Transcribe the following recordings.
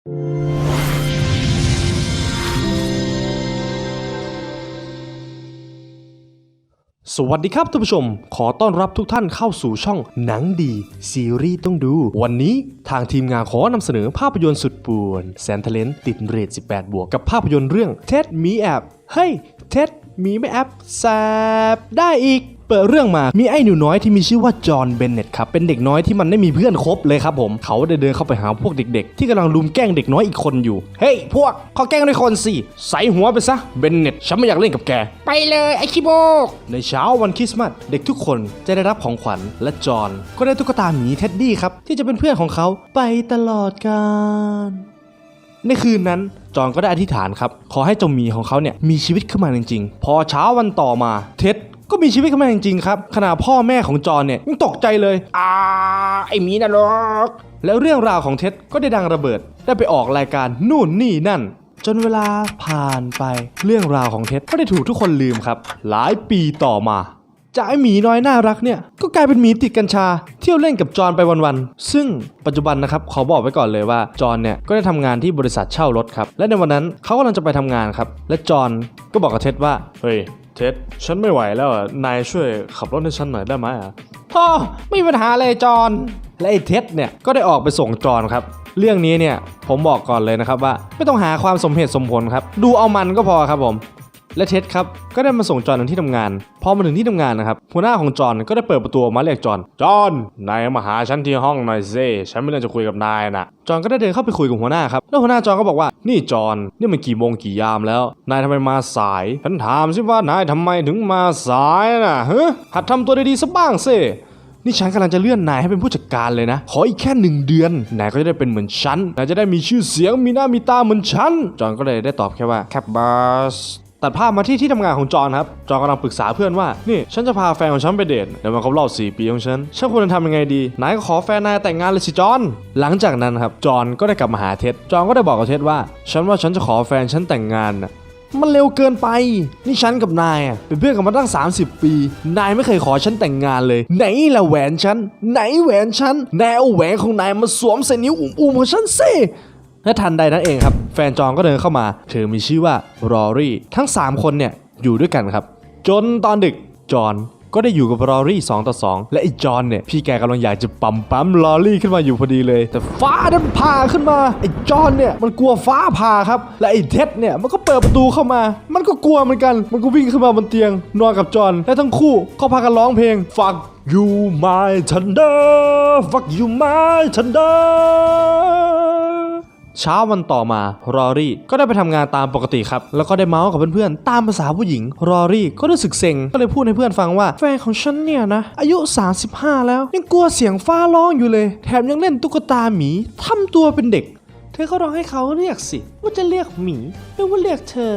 สวัสดีครับท่านผู้ชม ขอต้อนรับทุกท่านเข้าสู่ช่องหนังดี ซีรีส์ต้องดู วันนี้ทางทีมงานขอนำเสนอภาพยนตร์สุดป่วน แสนเทเลนติดเรท 18 บวก กับภาพยนตร์เรื่องเท็ดมีแอบเฮ้ยเท็ด มีไม่แอบแซบได้อีกเปิดเรื่องมามีไอ้หนูน้อยที่มีชื่อว่าจอห์นเบนเน็ตครับ เป็นเด็กน้อยที่มันไม่มีเพื่อนคบเลยครับผม เขาได้เดินเข้าไปหาพวกเด็กๆ ที่กำลังลุมแกล้งเด็กน้อยอีกคนอยู่ เฮ้ย พวกเขาแกล้งด้วยคนสิ ใส่หัวไปซะ เบนเน็ต ฉันไม่อยากเล่นกับแก ไปเลยไอ้คิโบก ในเช้าวันคริสต์มาส เด็กทุกคนจะได้รับของขวัญ และจอห์นก็ได้ตุ๊กตาหมีเท็ดดี้ครับ ที่จะเป็นเพื่อนของเขาไปตลอดกาล ในคืนนั้นจอห์นก็ได้อธิษฐานครับ ขอให้เจ้าหมีของเขาเนี่ยมีชีวิตขึ้นมาจริงๆ พอเช้าวันต่อมาเท็ดก็มีชีวิตขึ้นมาจริงๆครับขณะพ่อแม่ของจอห์นเนี่ยยังตกใจเลยอ่าไอ้หมีนรกแล้วเรื่องราวของเท็ดก็ได้ดังระเบิด ได้ไปออกรายการนู่นนี่นั่น จนเวลาผ่านไปเรื่องราวของเท็ดก็ได้ถูกทุกคนลืมครับ หลายปีต่อมา จากไอหมีน้อยน่ารักเนี่ย ก็กลายเป็นหมีติดกัญชา เที่ยวเล่นกับจอห์นไปวันๆ ซึ่งปัจจุบันนะครับขอบอกไว้ก่อนเลยว่าจอห์นเนี่ยก็ได้ทำงานที่บริษัทเช่ารถครับ และในวันนั้นเขากำลังจะไปทำงานครับ และจอห์นก็บอกกับเท็ดว่า เฮ้ย เท็ดฉันไม่ไหวแล้วอะนายช่วยขับรถให้ฉันหน่อยได้ไหมอะพ่อไม่มีปัญหาเลยจอนและไอ้เท็ดเนี่ยก็ได้ออกไปส่งจอห์นครับเรื่องนี้เนี่ยผมบอกก่อนเลยนะครับว่าไม่ต้องหาความสมเหตุสมผลครับ ดูเอามันก็พอครับผม และเท็ดครับก็ได้มาส่งจอห์นถึงที่ทำงาน พอมาถึงที่ทำงานนะครับหัวหน้าของจอห์นก็ได้เปิดประตูมาเรียกจอห์นจอห์นนายมาหาฉันที่ห้องหน่อยสิฉันไม่เรื่องจะคุยกับนายนะจอห์นก็ได้เดินเข้าไปคุยกับหัวหน้าครับแล้วหัวหน้าจอห์นก็บอกว่านี่จอห์นนี่มันกี่โมงกี่ยามแล้ว นายทำไมมาสายฉันถามสิว่านายทำไมถึงมาสายนะฮะหัดทำตัวดีๆสักบ้างสินี่ฉันกำลังจะเลื่อนนายให้เป็นผู้จัดการเลยนะ ขออีกแค่หนึ่งเดือน นายก็จะได้เป็นเหมือนฉัน นายจะได้มีชื่อเสียง มีหน้ามีตาเหมือนฉัน จอห์นก็เลยได้ตอบแค่ว่าแคปบอส ตัดภาพมาที่ที่ทำงานของจอห์นครับ จอห์นกำลังปรึกษาเพื่อนว่า นี่ฉันจะพาแฟนของฉันไปเดทในวันครบรอบ4ปีของฉัน ฉันควรจะทำยังไงดี นายก็ขอแฟนนายแต่งงานเลยสิจอห์นหลังจากนั้นครับ จอห์นก็ได้กลับมาหาเท็ด จอห์นก็ได้บอกกับเท็ดว่า ฉันว่าฉันจะขอแฟนฉันแต่งงานนะมันเร็วเกินไป นี่ฉันกับนายอะเป็นเพื่อนกันมาตั้ง 30 ปี นายไม่เคยขอฉันแต่งงานเลย ไหนละแหวนฉัน ไหนแหวนฉันนายเอาแหวนของนายมาสวมใส่นิ้วอุ้มๆของฉันสิ และทันใดนั้นเองครับ แฟนจองก็เดินเข้ามา เธอมีชื่อว่ารอรี่ ทั้ง 3 คนเนี่ยอยู่ด้วยกันครับ จนตอนดึกจอนก็ได้อยู่กับลอรี่2ต่อ2และไอ้จอนเนี่ยพี่แกกำลังอยากจะปั๊มปั๊มลอรี่ขึ้นมาอยู่พอดีเลย แต่ฟ้าดันผ่าขึ้นมาไอ้จอนเนี่ยมันกลัวฟ้าผ่าครับและไอ้เท็ดเนี่ยมันก็เปิดประตูเข้ามา มันก็กลัวเหมือนกัน มันก็วิ่งขึ้นมาบนเตียง นอนกับจอนและทั้งคู่ก็พากันร้องเพลง Fuck you my thunder Fuck you my thunder เช้าวันต่อมารอรี่ก็ได้ไปทำงานตามปกติครับ แล้วก็ได้เมาส์กับเพื่อนๆ ตามภาษาผู้หญิง รอรี่ก็รู้สึกเซ็ง ก็เลยพูดให้เพื่อนฟังว่า แฟนของฉันเนี่ยนะ อายุ 35 แล้ว ยังกลัวเสียงฟ้าร้องอยู่เลย แถมยังเล่นตุ๊กตาหมีทำตัวเป็นเด็ก เธอก็ร้องให้เขาเรียกสิ ว่าจะเรียกหมีหรือว่าเรียกเธอ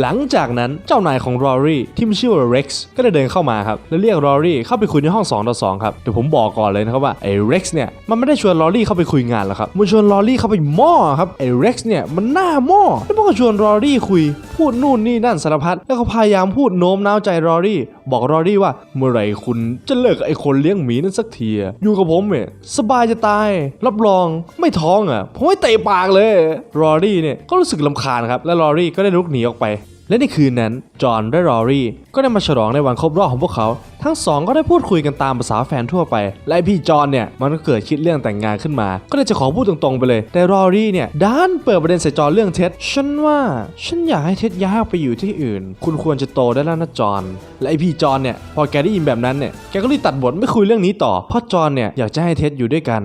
หลังจากนั้นเจ้านายของรอรี่ที่มีชื่อว่า Rex ก็ได้เดินเข้ามาครับแล้วเรียกรอรี่เข้าไปคุยในห้อง2ต่อ2ครับเดี๋ยวผมบอกก่อนเลยนะครับว่าไอ้ Rex เนี่ยมันไม่ได้ชวนรอรี่เข้าไปคุยงานหรอกครับมันชวนรอรี่เข้าไปหม้อครับไอ้ Rex เนี่ยมันหน้าหม้อแล้วมันก็ชวนรอรี่คุย พูดนู่นนี่นั่นสารพัดแล้วก็พยายามพูดโน้มน้าวใจรอรี่ บอกรอรี่ว่าเมื่อไหร่คุณจะเลิกไอ้คนเลี้ยงหมีนั่นสักทีอะอยู่กับผมเนี่ยสบายจะตาย รับรองไม่ท้องอะผมไม่เตะปากเลยรอรี่เนี่ยก็รู้สึกลำคาญครับและรอรี่ก็ได้ลุกหนีออกไป และในคืนนั้น จอห์นและรอรี่ก็ได้มาฉลองในวันครบรอบของพวกเขา ทั้งสองก็ได้พูดคุยกันตามภาษาแฟนทั่วไป และพี่จอห์นเนี่ยมันก็เกิดคิดเรื่องแต่งงานขึ้นมา ก็เลยจะขอพูดตรงๆไปเลย แต่รอรี่เนี่ยด้านเปิดประเด็นใส่จอห์นเรื่องเท็ดฉันว่าฉันอยากให้เท็ดย้ายออกไปอยู่ที่อื่น คุณควรจะโตได้แล้วนะจอห์นและไอพี่จอห์นเนี่ยพอแกได้ยินแบบนั้นเนี่ยแกก็รีบตัดบทไม่คุยเรื่องนี้ต่อเพราะจอห์นเนี่ยอยากจะให้เท็ดอยู่ด้วยกัน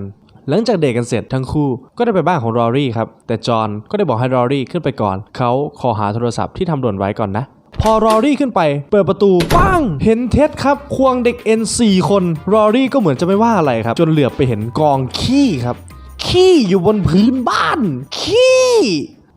หลังจากเดทกันเสร็จทั้งคู่ก็ได้ไปบ้านของรอรี่ครับ แต่จอห์นก็ได้บอกให้รอรี่ขึ้นไปก่อน เขาขอหาโทรศัพท์ที่ทำหล่นไว้ก่อนนะ พอรอรี่ขึ้นไป เปิดประตูปังเห็นเท็ดครับ ควงเด็กเอ็นสี่คนรอรี่ก็เหมือนจะไม่ว่าอะไรครับ จนเหลือบไปเห็นกองขี้ครับ ขี้อยู่บนพื้นบ้าน ขี้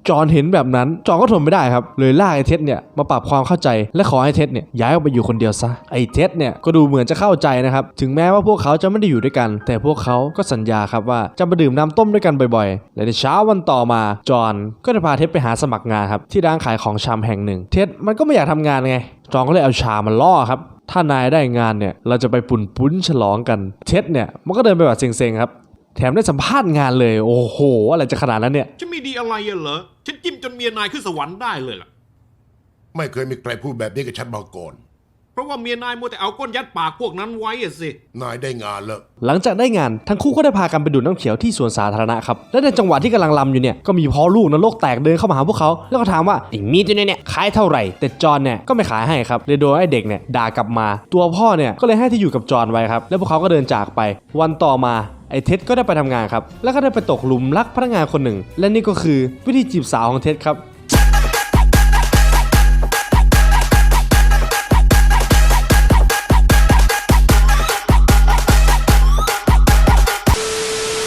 จอห์นเห็นแบบนั้น จอห์นก็ทนไม่ได้ครับ เลยลากไอ้เท็ดเนี่ยมาปรับความเข้าใจและขอให้เท็ดเนี่ยย้ายออกไปอยู่คนเดียวซะ ไอ้เท็ดเนี่ยก็ดูเหมือนจะเข้าใจนะครับ ถึงแม้ว่าพวกเขาจะไม่ได้อยู่ด้วยกัน แต่พวกเขาก็สัญญาครับว่าจะมาดื่มน้ำต้มด้วยกันบ่อยๆ และในเช้าวันต่อมา จอห์นก็ได้พาเท็ดไปหาสมัครงานครับที่ร้านขายของชำแห่งหนึ่ง เท็ดมันก็ไม่อยากทำงานไง จอห์นก็เลยเอาชามาล่อครับถ้านายได้งานเนี่ยเราจะไปปุ่นปุ้นฉลองกัน เท็ดเนี่ยมันก็เดินไปแบบเซ็งๆครับ แถมได้สัมภาษณ์งานเลย โอ้โห อะไรจะขนาดนั้นเนี่ยจะมีดีอะไรอะเหรอ ฉันจิ้มจนเมียนายขึ้นสวรรค์ได้เลยล่ะ ไม่เคยมีใครพูดแบบนี้กับฉันมาก่อน เพราะว่าเมียนายมัวแต่เอาก้นยัดปากพวกนั้นไว้อะสิ นายได้งานแล้ว หลังจากได้งานทั้งคู่ก็ได้พากันไปดูดน้ำเขียวที่สวนสาธารณะครับ และในจังหวะที่กำลังลำอยู่เนี่ยก็มีพ่อลูกนรกแตกเดินเข้ามาหาพวกเขา แล้วก็ถามว่าไอ้มีดตัวนี้เนี่ยขายเท่าไหร่ แต่จอห์นเนี่ยก็ไม่ขายให้ครับเลยโดนไอ้เด็กเนี่ยด่ากลับมา ตัวพ่อเนี่ยก็เลยให้ที่อยู่กับจอห์นไว้ครับ แล้วพวกเขาก็เดินจากไป วันต่อมาไอ้เท็ดก็ได้ไปทำงานครับ แล้วก็ได้ไปตกหลุมรักพนักงานคนหนึ่ง และนี่ก็คือวิธีจีบสาวของเท็ดครับ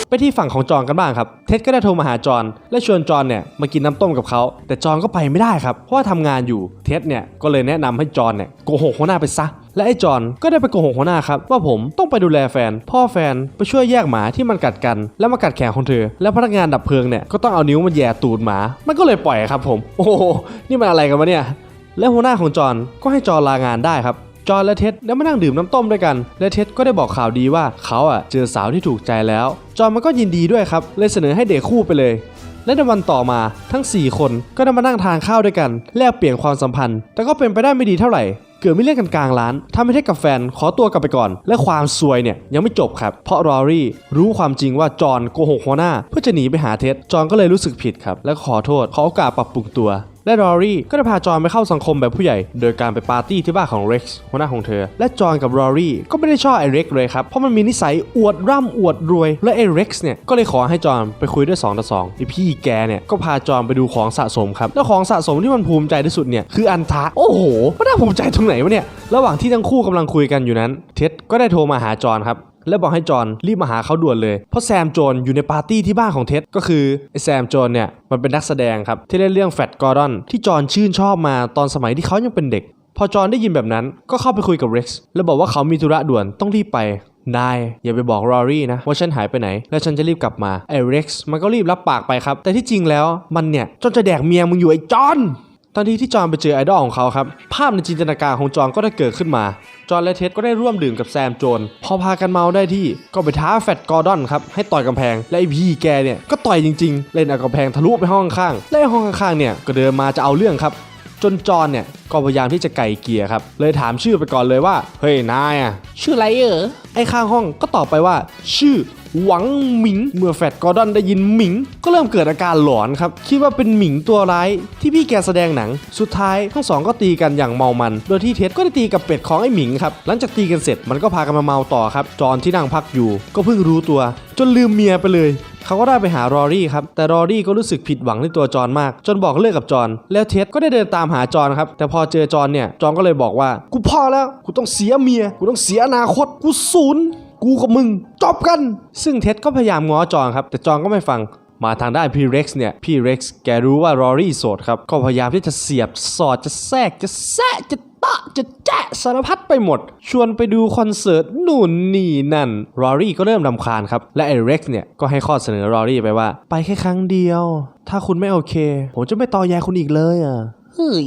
ไปที่ฝั่งของจอนกันบ้างครับ เท็ดก็ได้โทรมาหาจอนและชวนจอนเนี่ยมากินน้ำต้มกับเขา แต่จอนก็ไปไม่ได้ครับ เพราะว่าทำงานอยู่ เท็ดเนี่ยก็เลยแนะนำให้จอนเนี่ยโกหกหัวหน้าไปซะ และไอ้จอนก็ได้ไปโกหกหัวหน้าครับว่าผมต้องไปดูแลแฟน พ่อแฟนไปช่วยแยกหมาที่มันกัดกัน แล้วมากัดแขนของเธอ แล้วพนักงานดับเพลิงเนี่ยก็ต้องเอานิ้วมาแย่ตูดหมา มันก็เลยปล่อยครับผม โอ้โหนี่มันอะไรกันวะเนี่ยและหัวหน้าของจอนก็ให้จอนลางานได้ครับ จอห์นและเท็ดได้มานั่งดื่มน้ำต้มด้วยกัน และเท็ดก็ได้บอกข่าวดีว่าเขาอะเจอสาวที่ถูกใจแล้ว จอห์นมันก็ยินดีด้วยครับ เลยเสนอให้เดทคู่ไปเลย และในวันต่อมาทั้ง 4 คนก็ได้มานั่งทานข้าวด้วยกันแลกเปลี่ยนความสัมพันธ์ แต่ก็เป็นไปได้ไม่ดีเท่าไหร่เกิดไม่เล่นกันกลางร้านทำให้เท็ดกับแฟนขอตัวกลับไปก่อน และความซวยเนี่ยยังไม่จบครับ เพราะรอรี่รู้ความจริงว่าจอห์นโกหกหัวหน้า เพื่อจะหนีไปหาเท็ดจอห์นก็เลยรู้สึกผิดครับ และขอโทษขอโอกาสปรับปรุงตัว และรอรี่ก็ได้พาจอห์นไปเข้าสังคมแบบผู้ใหญ่ โดยการไปปาร์ตี้ที่บ้านของเร็กซ์หัวหน้าของเธอ และจอห์นกับรอรี่ก็ไม่ได้ชอบไอเร็กซ์เลยครับ เพราะมันมีนิสัยอวดร่ำอวดรวย และไอเร็กซ์เนี่ยก็เลยขอให้จอห์นไปคุยด้วย2ต่อ2ไอพี่แกเนี่ยก็พาจอห์นไปดูของสะสมครับแล้วของสะสมที่มันภูมิใจที่สุดเนี่ยคืออันทะโอ้โหมันน่าภูมิใจตรงไหนวะเนี่ยระหว่างที่ทั้งคู่กำลังคุยกันอยู่นั้น เท็ดก็ได้โทรมาหาจอห์นครับ และบอกให้จอห์นรีบมาหาเขาด่วนเลย เพราะแซมโจนอยู่ในปาร์ตี้ที่บ้านของเท็ดก็คือไอแซมโจนเนี่ยมันเป็นนักแสดงครับที่เล่นเรื่องแฟตกอร์ดอนที่จอห์นชื่นชอบมาตอนสมัยที่เขายังเป็นเด็ก พอจอห์นได้ยินแบบนั้นก็เข้าไปคุยกับเร็กซ์แล้วบอกว่าเขามีธุระด่วนต้องรีบไปนายอย่าไปบอกรอรี่นะว่าฉันหายไปไหน แล้วฉันจะรีบกลับมาไอเร็กซ์มันก็รีบรับปากไปครับ แต่ที่จริงแล้วมันเนี่ยจนจะแดกเมียมึงอยู่ไอจอห์น ตอนที่ที่จอห์นไปเจอไอดอลของเขาครับ ภาพในจินตนาการของจอห์นก็ได้เกิดขึ้นมา จอห์นและเท็ดก็ได้ร่วมดื่มกับแซมโจน พอพากันเมาได้ที่ก็ไปท้าแฟตกอร์ดอนครับ ให้ต่อยกำแพง และไอพี่แกเนี่ยก็ต่อยจริงๆ เล่นเอากำแพงทะลุไปห้องข้างๆและไอ้ห้องข้างๆเนี่ยก็เดินมาจะเอาเรื่องครับจนจอห์นเนี่ยก็พยายามที่จะไก่เกลียครับ เลยถามชื่อไปก่อนเลยว่า เฮ้ยนายอะชื่ออะไรเออไอ้ข้างห้องก็ตอบไปว่า ชื่อ หวังหมิง เมื่อแฟตกอร์ดอนได้ยินหมิง ก็เริ่มเกิดอาการหลอนครับ คิดว่าเป็นหมิงตัวร้ายที่พี่แกแสดงหนัง สุดท้ายทั้งสองก็ตีกันอย่างเมามัน โดยที่เท็ดก็ได้ตีกับเป็ดของไอ้หมิงครับ หลังจากตีกันเสร็จมันก็พากันมาเมาต่อครับ จอห์นที่นั่งพักอยู่ ก็เพิ่งรู้ตัว จนลืมเมียไปเลยเขาก็ได้ไปหารอรี่ครับ แต่รอรี่ก็รู้สึกผิดหวังในตัวจอห์นมาก จนบอกเลิกกับจอห์นแล้วเท็ดก็ได้เดินตามหาจอห์นครับ แต่พอเจอจอห์นเนี่ย จอห์นก็เลยบอกว่า กูพอแล้ว กูต้องเสียเมีย กูต้องเสียอนาคต กูศูนย์ กูกับมึงจบกัน ซึ่งเท็ดก็พยายามง้อจอห์นครับ แต่จอห์นก็ไม่ฟังมาทางด้านพี่เร็กซ์เนี่ย พี่เร็กซ์แกรู้ว่ารอรี่โสดครับ ก็พยายามที่จะเสียบสอดจะแทรกจะแซะจะตะจะแจะสารพัดไปหมด ชวนไปดูคอนเสิร์ตนู่นนี่นั่นรอรี่ก็เริ่มรำคาญครับ และไอ้เร็กซ์เนี่ย ก็ให้ข้อเสนอรอรี่ไปว่า ไปแค่ครั้งเดียว ถ้าคุณไม่โอเค ผมจะไม่ต่อแยคุณอีกเลยอะเฮ้ย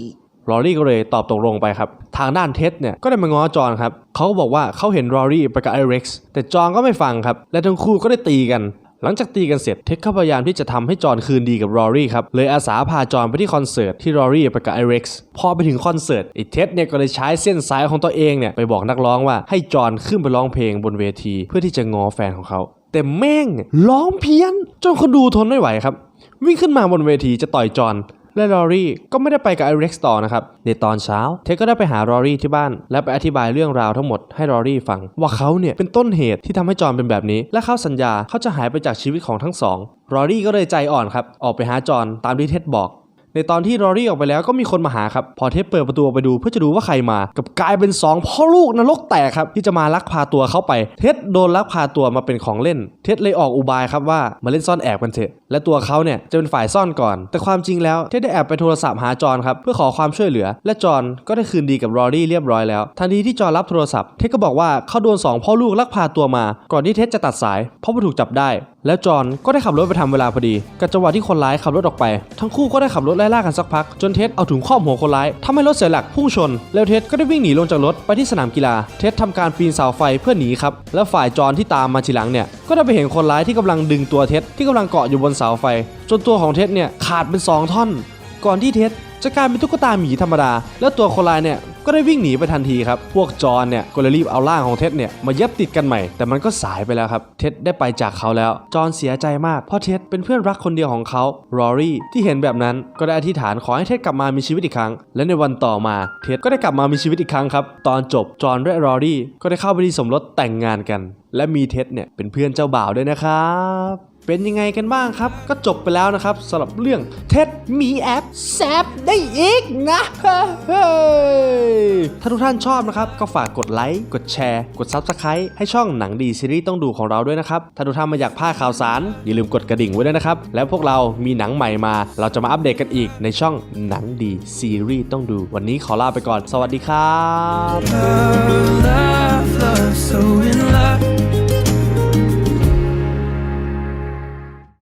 รอรี่ก็เลยตอบตกลงไปครับ ทางด้านเท็ดเนี่ยก็ได้มาง้อจอนครับเขาก็บอกว่าเขาเห็นรอรี่ไปกับไอเร็กซ์แต่จอนก็ไม่ฟังครับ และทั้งคู่ก็ได้ตีกัน หลังจากตีกันเสร็จเท็ดก็พยายามที่จะทำให้จอนคืนดีกับรอรี่ครับเลยอาสาพาจอนไปที่คอนเสิร์ตที่รอรี่ไปกับไอเร็กซ์พอไปถึงคอนเสิร์ตไอเท็ดเนี่ยก็เลยใช้เส้นสายของตัวเองเนี่ยไปบอกนักร้องว่าให้จอนขึ้นไปร้องเพลงบนเวที เพื่อที่จะง้อแฟนของเขาแต่แม่งร้องเพี้ยนจนคนดูทนไม่ไหวครับ วิ่งขึ้นมาบนเวทีจะต่อยจอน และลอรี่ก็ไม่ได้ไปกับไอเร็กซ์ต่อนะครับ ในตอนเช้า เทคก็ได้ไปหารอรี่ที่บ้าน และไปอธิบายเรื่องราวทั้งหมดให้ลอรี่ฟัง ว่าเขาเนี่ยเป็นต้นเหตุที่ทำให้จอห์นเป็นแบบนี้ และเขาสัญญาเขาจะหายไปจากชีวิตของทั้งสองลอรี่ก็เลยใจอ่อนครับ ออกไปหาจอห์นตามที่เท็ดบอก ในตอนที่รอรี่ออกไปแล้วก็มีคนมาหาครับ พอเท็ดเปิดประตูไปดูเพื่อจะดูว่าใครมา กับกลายเป็นสองพ่อลูกนรกแตกครับ ที่จะมาลักพาตัวเขาไป เท็ดโดนลักพาตัวมาเป็นของเล่น เท็ดเลยออกอุบายครับว่ามาเล่นซ่อนแอบกันเถอะและตัวเขาเนี่ยจะเป็นฝ่ายซ่อนก่อน แต่ความจริงแล้วเท็ดได้แอบไปโทรศัพท์หาจอห์นครับเพื่อขอความช่วยเหลือ และจอห์นก็ได้คืนดีกับรอรี่เรียบร้อยแล้วทันทีที่จอห์นรับโทรศัพท์เท็ดก็บอกว่าเขาโดนสองพ่อลูกลักพาตัวมา ก่อนที่เท็ดจะตัดสาย เพราะว่าถูกจับได้ แล้วจอห์นก็ได้ขับรถไปทำเวลาพอดีกับจังหวะที่คนร้ายขับรถออกไป ทั้งคู่ก็ได้ขับรถไล่ล่ากันสักพัก จนเท็ดเอาถุงครอบหัวคนร้ายทำให้รถเสียหลักพุ่งชน แล้วเท็ดก็ได้วิ่งหนีลงจากรถไปที่สนามกีฬา เท็ดทำการปีนเสาไฟเพื่อหนีครับ แล้วฝ่ายจอนที่ตามมาทีหลังเนี่ย ก็ได้ไปเห็นคนร้ายที่กำลังดึงตัวเท็ดที่กำลังเกาะอยู่บนเสาไฟ จนตัวของเท็ดเนี่ยขาดเป็นสองท่อน ก่อนที่เท็ดจะกลายเป็นตุ๊กตาหมีธรรมดา แล้วตัวคนร้ายเนี่ย ก็ได้วิ่งหนีไปทันทีครับ พวกจอนเนี่ยก็เลยรีบเอาร่างของเท็ดเนี่ยมาเย็บติดกันใหม่ แต่มันก็สายไปแล้วครับ เท็ดได้ไปจากเขาแล้ว จอนเสียใจมากเพราะเท็ดเป็นเพื่อนรักคนเดียวของเขารอรี่ที่เห็นแบบนั้นก็ได้อธิษฐานขอให้เท็ดกลับมามีชีวิตอีกครั้ง และในวันต่อมาเท็ดก็ได้กลับมามีชีวิตอีกครั้งครับ ตอนจบจอนและรอรี่ก็ได้เข้าไปที่สมรสแต่งงานกัน และมีเท็ดเนี่ยเป็นเพื่อนเจ้าบ่าวด้วยนะครับ เป็นยังไงกันบ้างครับ ก็จบไปแล้วนะครับสำหรับเรื่องเท็ดมีแอปแซบได้อีกนะถ้าทุกท่านชอบนะครับ ก็ฝากกดไลค์กดแชร์ กด Subscribe ให้ช่องหนังดีซีรีส์ต้องดูของเราด้วยนะครับถ้าทุกท่านมาอยากพลาดข่าวสาร อย่าลืมกดกระดิ่งไว้ด้วยนะครับ แล้วพวกเรามีหนังใหม่มา เราจะมาอัปเดตกันอีกในช่องหนังดีซีรีส์ต้องดู วันนี้ขอลาไปก่อน สวัสดีครับ love, love, so in love.